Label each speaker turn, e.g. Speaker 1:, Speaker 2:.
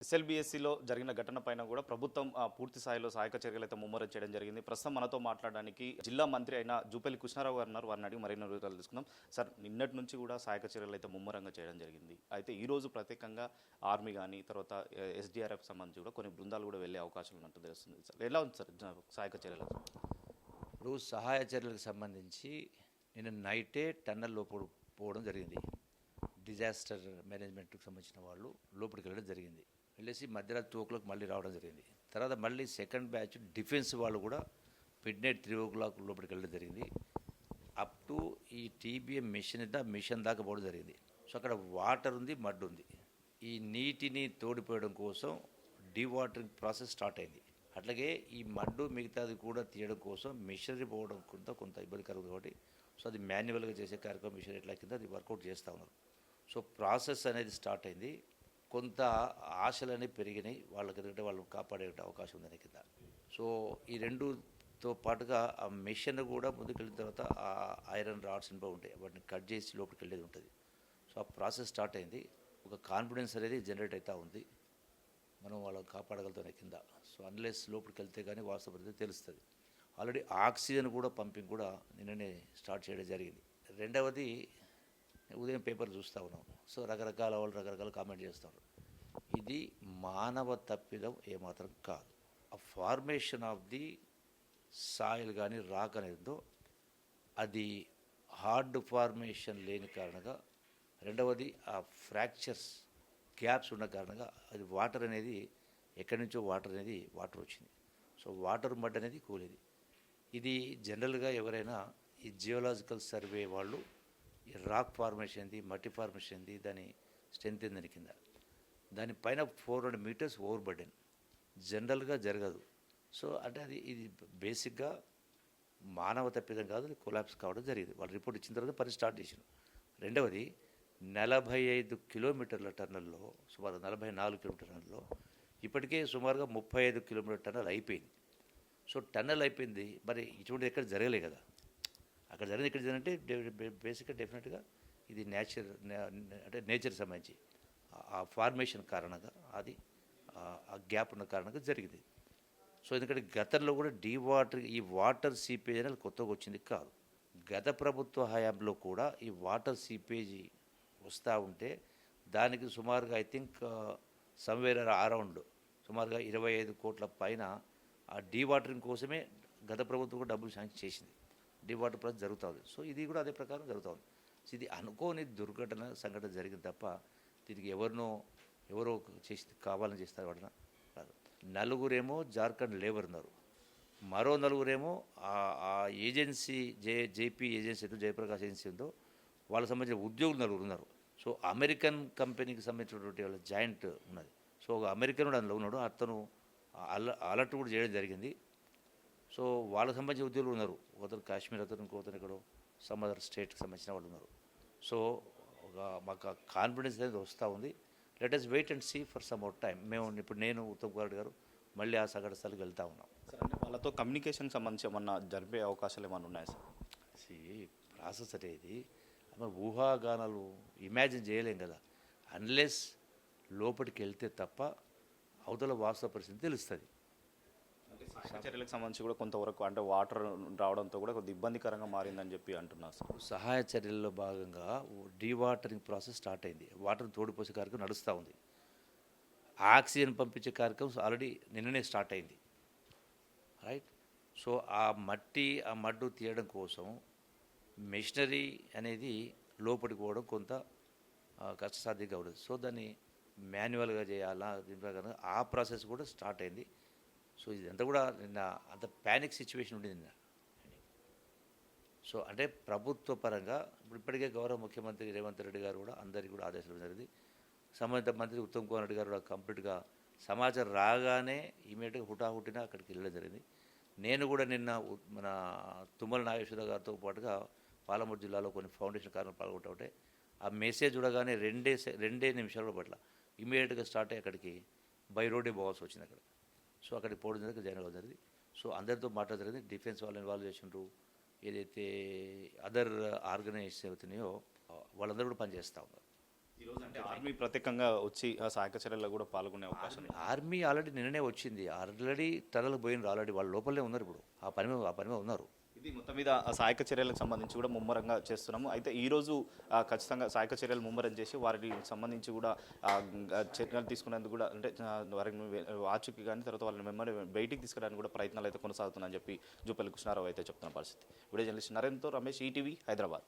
Speaker 1: ఎస్ఎల్బిఎస్సిలో జరిగిన ఘటన పైన కూడా ప్రభుత్వం ఆ, పూర్తి స్థాయిలో సహాయక చర్యలు అయితే ముమ్మరం చేయడం జరిగింది. ప్రస్తుతం మనతో మాట్లాడడానికి జిల్లా మంత్రి అయిన జూపల్లి కృష్ణారావు గారు ఉన్నారు. వారిని అడిగి మరిన్ని వివరాలు తీసుకుందాం సార్ నిన్నటి నుంచి కూడా సహాయక చర్యలు అయితే ముమ్మరంగా చేయడం జరిగింది. అయితే ఈ రోజు ప్రత్యేకంగా ఆర్మీ కానీ తర్వాత ఎస్డిఆర్ఎఫ్ సంబంధించి కూడా కొన్ని బృందాలు కూడా వెళ్ళే అవకాశం ఉన్నట్టు తెలుస్తుంది సార్. ఎలా ఉంది సార్ సహాయక చర్యలు?
Speaker 2: ఇప్పుడు సహాయ చర్యలకు సంబంధించి నేను నైటే టన్నల్ లోపల పోవడం జరిగింది. డిజాస్టర్ మేనేజ్మెంట్కి సంబంధించిన వాళ్ళు లోపలికి వెళ్ళడం జరిగింది. వెళ్ళేసి మధ్యరాత్రి టూ ఓ క్లాక్ మళ్ళీ రావడం జరిగింది. తర్వాత మళ్ళీ సెకండ్ బ్యాచ్ డిఫెన్స్ వాళ్ళు కూడా midnight three o'clock లోపలికి వెళ్ళడం జరిగింది. అప్ టు ఈ టీబీఎం మిషన్ దా మిషన్ దాకా పోవడం జరిగింది. సో అక్కడ వాటర్ ఉంది మడ్ ఉంది. ఈ నీటిని తోడిపోయడం కోసం డీవాటరింగ్ ప్రాసెస్ స్టార్ట్ అయింది. అట్లాగే ఈ మడ్డు మిగతాది కూడా తీయడం కోసం మిషనరీ పోవడం కొంత కొంత కలుగుతుంది కాబట్టి సో అది మాన్యువల్గా చేసే కార్యక్రమం మిషనరీ ఎట్లా కింద అది వర్కౌట్ చేస్తూ ఉన్నారు. సో ప్రాసెస్ అనేది స్టార్ట్ అయింది. కొంత ఆశలు పెరిగినాయి. వాళ్ళకి ఎందుకంటే వాళ్ళు కాపాడే అవకాశం ఉంది కింద. సో ఈ రెండుతో పాటుగా ఆ మిషన్ కూడా ముందుకెళ్ళిన తర్వాత ఆ ఐరన్ రాడ్స్ ఇంపో ఉంటాయి. వాటిని కట్ చేసి లోపలికి వెళ్ళేది ఉంటుంది. సో ఆ ప్రాసెస్ స్టార్ట్ అయింది. ఒక కాన్ఫిడెన్స్ అనేది జనరేట్ అవుతూ ఉంది. మనం వాళ్ళని కాపాడగలుగుతాం కింద. సో అన్లెస్ లోపలికి వెళ్తే కానీ వాస్తవ పరిస్థితి తెలుస్తుంది. ఆల్రెడీ ఆక్సిజన్ కూడా పంపింగ్ కూడా నిన్ననే స్టార్ట్ చేయడం జరిగింది. రెండవది ఉదయం పేపర్ చూస్తూ ఉన్నాం. సో రకరకాల వాళ్ళు రకరకాల కామెంట్ చేస్తారు. ఇది మానవ తప్పిదం ఏమాత్రం కాదు. ఆ ఫార్మేషన్ ఆఫ్ ది సాయిల్ కానీ రాక్ అనేది అది హార్డ్ ఫార్మేషన్ లేని కారణంగా రెండవది ఆ ఫ్రాక్చర్స్ గ్యాప్స్ ఉన్న కారణంగా అది వాటర్ అనేది ఎక్కడి నుంచో వాటర్ అనేది వాటర్ వచ్చింది. సో వాటర్ మడ్ అనేది కూలేది. ఇది జనరల్గా ఎవరైనా ఈ జియోలాజికల్ సర్వే వాళ్ళు ఈ రాక్ ఫార్మేషన్ ఏంది మట్టి ఫార్మేషన్ ఏంది దాని స్ట్రెంత్ ఏందని కింద. దానిపైన four hundred metres overburden జనరల్గా జరగదు. సో అంటే అది ఇది బేసిక్గా మానవ తప్పిదం కాదు కొలాప్స్ కావడం జరిగింది. వాళ్ళు రిపోర్ట్ ఇచ్చిన తర్వాత పని స్టార్ట్ చేసారు రెండవది నలభై ఐదు కిలోమీటర్ల టర్నల్లో సుమారు నలభై నాలుగు కిలోమీటర్ టర్నల్లో ఇప్పటికే సుమారుగా ముప్పై ఐదు కిలోమీటర్ టన్నల్ అయిపోయింది. సో టన్నల్ అయిపోయింది. మరి ఇటువంటి ఎక్కడ జరగలే కదా. అక్కడ జరిగింది ఇక్కడ జరిగిందంటే బేసిక్గా డెఫినెట్గా ఇది నేచర్ అంటే నేచర్ సంబంధించి. ఆ- ఫార్మేషన్ కారణంగా అది ఆ- ఆ గ్యాప్ ఉన్న కారణంగా జరిగింది. సో ఎందుకంటే గతంలో కూడా డీ వాటర్ ఈ వాటర్ సీపేజ్ అనేది కొత్తగా వచ్చింది కాదు. గత ప్రభుత్వ హయాంలో కూడా ఈ వాటర్ సీపేజీ వస్తూ ఉంటే దానికి సుమారుగా ఐ థింక్ సమ్వేర్ అరౌండ్ సుమారుగా ఇరవై ఐదు కోట్ల పైన ఆ డీ వాటరింగ్ కోసమే గత ప్రభుత్వం కూడా డబ్బులు శాంక్షన్ చేసింది. డివాట్ వాటర్ జరుగుతుంది. సో ఇది కూడా అదే ప్రకారం జరుగుతుంది సో ఇది అనుకోని దుర్ఘటన సంఘటన జరిగింది తప్ప దీనికి ఎవరినో ఎవరో చేసి కావాలని చేస్తారు వాడిన కాదు. నలుగురేమో జార్ఖండ్ లేబర్ ఉన్నారు. మరో నలుగురేమో ఆ- ఆ ఏజెన్సీ జే జేపీ ఏజెన్సీ ఏదో జయప్రకాష్ ఏజెన్సీ ఉందో వాళ్ళకి సంబంధించిన ఉద్యోగులు నలుగురు ఉన్నారు. సో అమెరికన్ కంపెనీకి సంబంధించినటువంటి వాళ్ళ జాయింట్ ఉన్నది. సో ఒక అమెరికన్ కూడా అందులో ఉన్నాడు. అతను అల అలర్ట్ కూడా చేయడం జరిగింది. సో వాళ్ళకి సంబంధించిన ఉద్యోగులు ఉన్నారు. ఒకరు కాశ్మీర్ అతను ఇంకొకరు ఎక్కడో సమ్ అదర్ స్టేట్కి సంబంధించిన వాళ్ళు ఉన్నారు. సో ఒక మాకు కాన్ఫిడెన్స్ అనేది వస్తూ ఉంది. Let us wait and see for some out time మేము ఇప్పుడు నేను ఉత్తమ్ కుమార్ గారు మళ్ళీ ఆ సగటు స్థలికి వెళ్తా ఉన్నాం.
Speaker 1: సార్ అంటే వాళ్ళతో కమ్యూనికేషన్ సంబంధించి ఏమన్నా జరిపే అవకాశాలు ఏమన్నా ఉన్నాయా సార్
Speaker 2: సి ప్రాసెస్ అనేది మరి ఊహాగానాలు ఇమాజిన్ చేయలేం కదా. అన్లెస్ లోపలికి వెళ్తే తప్ప అవతల వాస్తవ పరిస్థితి తెలుస్తుంది.
Speaker 1: చర్యలకు సంబంధించి కూడా కొంతవరకు అంటే వాటర్ రావడంతో కూడా కొద్ది ఇబ్బందికరంగా మారిందని చెప్పి అంటున్నారు సార్.
Speaker 2: సహాయ చర్యల్లో భాగంగా డీవాటరింగ్ ప్రాసెస్ స్టార్ట్ అయింది. వాటర్ తోడిపోసే కార్యక్రమం నడుస్తూ ఉంది. ఆక్సిజన్ పంపించే కార్యక్రమం ఆల్రెడీ నిన్ననే స్టార్ట్ అయింది. రైట్ సో ఆ మట్టి ఆ మడ్డు తీయడం కోసం మిషనరీ అనేది లోపలికి పోవడం కొంత కష్టసాధ్యంగా ఉండదు. సో దాన్ని మాన్యువల్గా చేయాలా ఆ ప్రాసెస్ కూడా స్టార్ట్ అయింది. సో ఇదంతా కూడా నిన్న అంత ప్యానిక్ సిచ్యువేషన్ ఉండింది నిన్న. సో అంటే ప్రభుత్వ పరంగా ఇప్పుడు ఇప్పటికే గౌరవ ముఖ్యమంత్రి రేవంత్ రెడ్డి గారు కూడా అందరికీ కూడా ఆదేశాలు జరిగింది. సంబంధిత మంత్రి ఉత్తమ్ కుమార్ రెడ్డి గారు కూడా కంప్లీట్గా సమాచారం రాగానే ఇమీడియట్గా హుటాహుటిన అక్కడికి వెళ్ళడం జరిగింది. నేను కూడా నిన్న మన తుమ్మల నాగేశ్వర గారితో పాటుగా పాలమూరు జిల్లాలో కొన్ని ఫౌండేషన్ కార్యక్రమం పాల్గొంటే ఆ మెసేజ్ చూడగానే రెండే రెండే నిమిషాల పట్ల ఇమీడియట్గా స్టార్ట్ అయ్యి అక్కడికి బై రోడ్డే పోవాల్సి వచ్చింది అక్కడ. సో అక్కడికి పోవడం జరిగింది జాయిన్ అవ్వడం జరిగింది. సో అందరితో మాట్లాడడం జరిగింది. డిఫెన్స్ వాళ్ళు ఇన్వాల్వ్ చేసిండ్రు. ఏదైతే అదర్ ఆర్గనైజేషన్ అవుతున్నాయో వాళ్ళందరూ కూడా పనిచేస్తూ ఉన్నారు.
Speaker 1: ఈరోజు అంటే ఆర్మీ ప్రత్యేకంగా వచ్చి ఆ సహాయక చర్యల్లో కూడా పాల్గొనే అవకాశం.
Speaker 2: ఆర్మీ ఆల్రెడీ నిన్ననే వచ్చింది. ఆల్రెడీ టనల్కి పోయినారు. ఆల్రెడీ వాళ్ళ లోపలనే ఉన్నారు ఇప్పుడు. ఆ పని ఆ పని ఉన్నారు.
Speaker 1: ఇది మొత్తం మీద సహాయక చర్యలకు సంబంధించి కూడా ముమ్మరంగా చేస్తున్నాము. అయితే ఈరోజు ఖచ్చితంగా సహాయక చర్యలు ముమ్మరం చేసి వారికి సంబంధించి కూడా చర్యలు తీసుకునేందుకు కూడా అంటే వారిని వే- ఆచూకీ కానీ తర్వాత వాళ్ళని మెమ్మరి బయటికి తీసుకురావడానికి కూడా ప్రయత్నాలు అయితే కొనసాగుతున్నాయని చెప్పి జూపల్లి కృష్ణారావు అయితే చెప్తున్న పరిస్థితి. వీడియో జర్నలిస్ట్ నరేంద్రతో రమేష్ ఈటీవీ హైదరాబాద్.